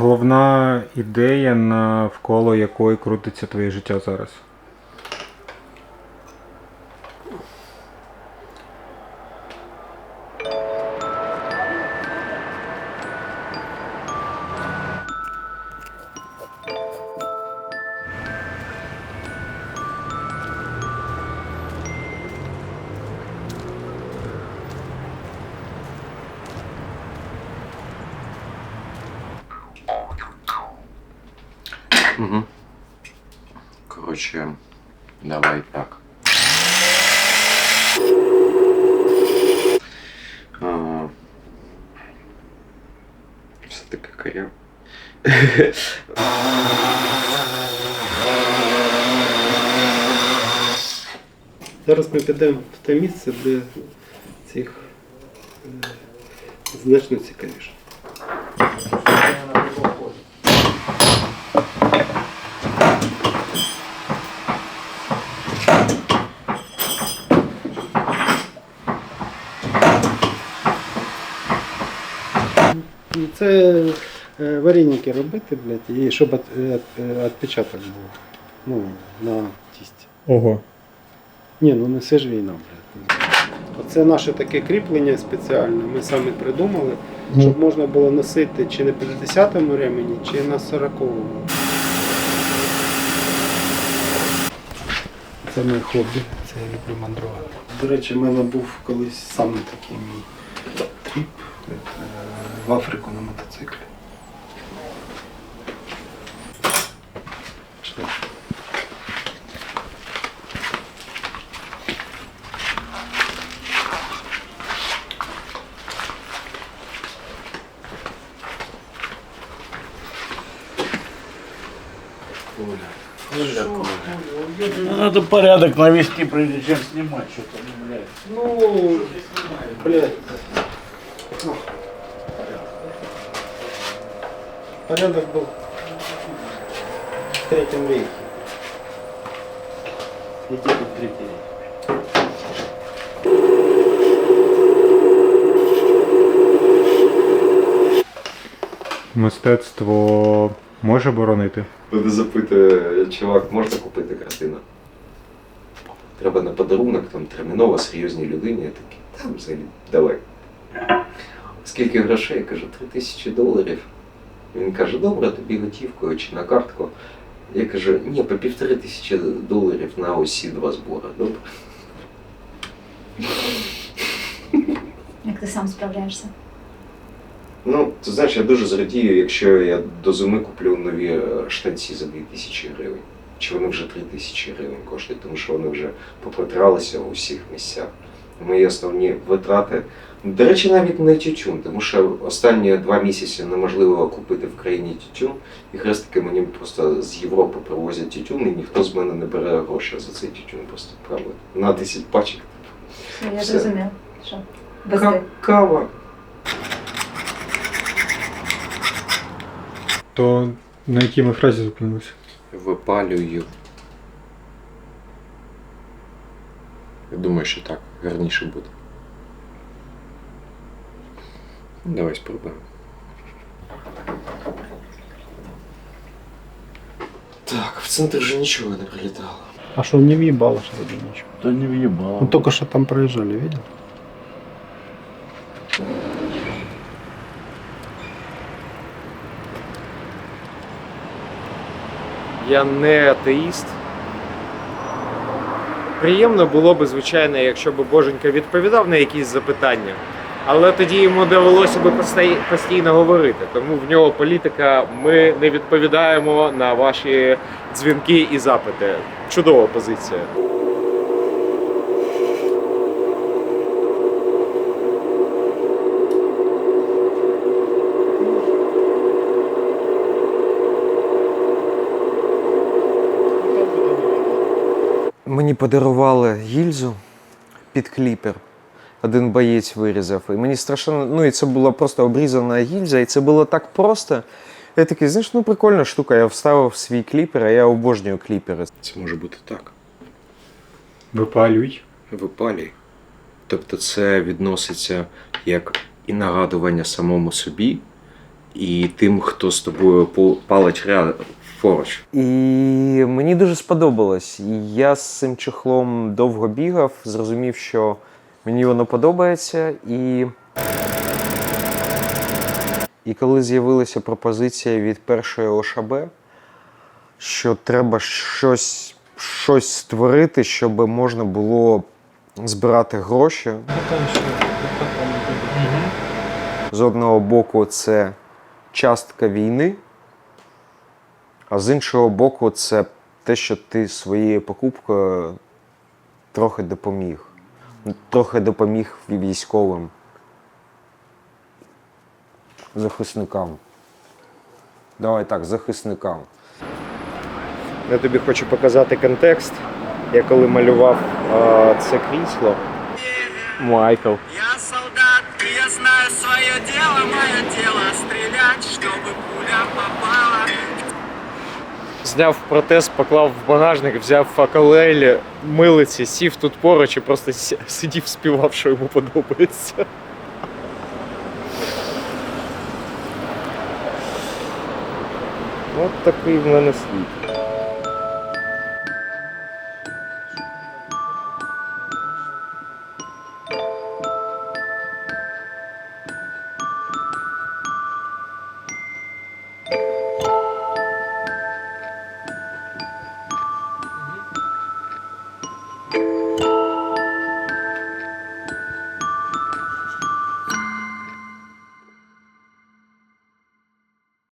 Головна ідея, навколо якої крутиться твоє життя зараз. Угу. Коротше, давай так. А, Все таке каря. Зараз ми підемо в те місце, де цих е, значно цікавіше. І Це е, вареники робити, блядь, і щоб от- е, е, відпечаток був. Ну, на тісті. Ого. Ні, ну не все ж війна, блядь. Оце наше таке кріплення спеціальне. Ми самі придумали, щоб можна було носити чи на 50-му ремені, чи на 40-му. Це моє хобі, це я люблю мандрувати. До речі, в мене був колись саме такий мій тріп е, в Африку на мотоциклі. Пішли. Надо порядок навести, прежде чем снимать что-то, ну, блядь. Ну, блядь. Ну. Порядок был в третьем веке. И где тут третий век? Мистецтво може боронити. Люди запитує, чувак, можна купити картину? Треба на подарунок, там терміново серйозній людині. Я такий, там взагалі давай. Скільки грошей? Я кажу, три тисячі доларів. Він каже, добре, тобі готівкою чи на картку. Я кажу, ні, по півтори тисячі доларів на усі два збори. Добре. Як ти сам справляєшся? Ну, ти знаєш, я дуже зрадію, якщо я до зими куплю нові е, штанці за 2000 гривень. Чи вони вже 3000 гривень коштують, тому що вони вже попротралися у всіх місцях. Мої основні витрати. До речі, навіть не тютюн, тому що останні два місяці неможливо купити в країні тютюн, і хрестики мені просто з Європи привозять тютюн, і ніхто з мене не бере гроші за цей тютюн, просто правда. На 10 пачок. Я Все. зрозумів. Що? Без Ка- То на якій ми фразі зупинилися? Випалюю. Я думаю, що так гарніше буде. Ну, Давай спробуємо. Так, в центр вже нічого не прилітало. А что, не въебало, что ли, ничего? Да не въебал. Ну, только что там проезжали, видел? Я не атеїст. Приємно було б, звичайно, якщо б Боженька відповідав на якісь запитання. Але тоді йому довелося б постійно говорити. Тому в нього політика ми не відповідаємо на ваші дзвінки і запити. Чудова позиція. Мені подарували гільзу під кліпер. Один боєць вирізав. І мені страшенно. Ну і це була просто обрізана гільза, і це було так просто. Я такий, знаєш, ну прикольна штука. Я вставив свій кліпер, а я обожнюю кліпери. Це може бути так. Випалюй. Випалюй. Тобто це відноситься як і нагадування самому собі, і тим, хто з тобою палить поруч. І мені дуже сподобалось. Я з цим чехлом довго бігав, зрозумів, що мені воно подобається. І, і коли з'явилася пропозиція від першої ОШБ, що треба щось, щось створити, щоб можна було збирати гроші. З одного боку, це частка війни. А з іншого боку, це те, що ти своєю покупкою трохи допоміг. Трохи допоміг військовим. Захисникам. Давай так, захисникам. Я тобі хочу показати контекст. Я коли малював е, це крісло. Майкл. Я солдат, я знаю свое дело, мое дело стрелять, чтобы пуля попала. Зняв протез, поклав в багажник, взяв акалелі, милиці, сів тут поруч і просто сидів, співав, що йому подобається. От такий в мене світ.